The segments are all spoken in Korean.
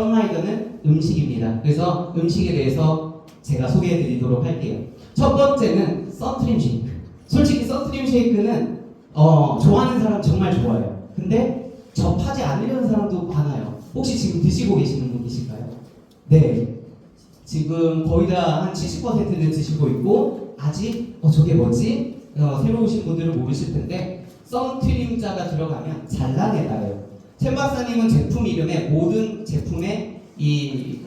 썬라이더는 음식입니다. 그래서 음식에 대해서 제가 소개해 드리도록 할게요. 첫 번째는 썬트림 쉐이크. 솔직히 썬트림 쉐이크는 어, 좋아하는 사람 정말 좋아요. 근데 접하지 않으려는 사람도 많아요. 혹시 지금 드시고 계시는 분 계실까요? 네. 지금 거의 다 한 70%는 드시고 있고 아직 어 저게 뭐지? 어, 새로 오신 분들은 모르실 텐데 썬트림자가 들어가면 잘라내다예요. 첸 박사님은 제품 이름에 모든 제품의 이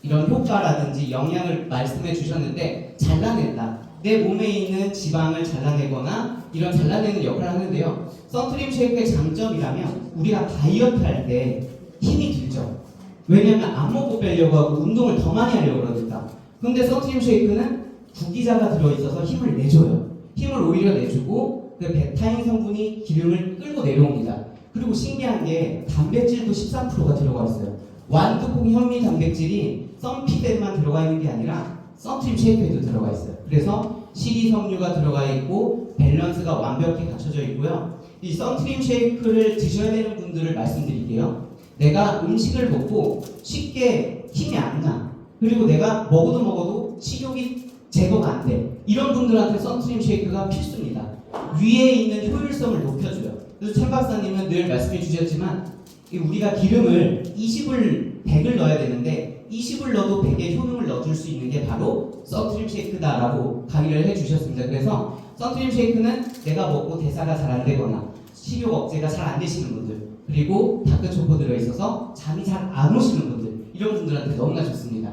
이런 효과라든지 영향을 말씀해 주셨는데 잘라낸다. 내 몸에 있는 지방을 잘라내거나 이런 잘라내는 역할을 하는데요. 선크림 쉐이크의 장점이라면 우리가 다이어트 할 때 힘이 들죠. 왜냐면 안 먹고 빼려고 하고 운동을 더 많이 하려고 그러니까. 근데 선크림 쉐이크는 구기자가 들어있어서 힘을 내줘요. 힘을 오히려 내주고 그 베타인 성분이 기름을 끌고 내려옵니다. 그리고 신기한 게 단백질도 13%가 들어가 있어요. 완두콩 현미 단백질이 썬피드에만 들어가 있는 게 아니라 썬트림 쉐이크에도 들어가 있어요. 그래서 식이섬유가 들어가 있고 밸런스가 완벽히 갖춰져 있고요. 이 썬트림 쉐이크를 드셔야 되는 분들을 말씀드릴게요. 내가 음식을 먹고 쉽게 힘이 안 나. 그리고 내가 먹어도 먹어도 식욕이 제거가 안 돼. 이런 분들한테 썬트림 쉐이크가 필수입니다. 위에 있는 효율성을 높여줘요. 그래서 천 박사님은 늘 말씀해 주셨지만 이 우리가 기름을 20을 100을 넣어야 되는데 20을 넣어도 100의 효능을 넣어줄 수 있는 게 바로 썬트림 쉐이크다라고 강의를 해주셨습니다. 그래서 썬트림 쉐이크는 내가 먹고 대사가 잘 안 되거나 식욕 억제가 잘 안 되시는 분들 그리고 다크 초코 들어있어서 잠이 잘 안 오시는 분들 이런 분들한테 너무나 좋습니다.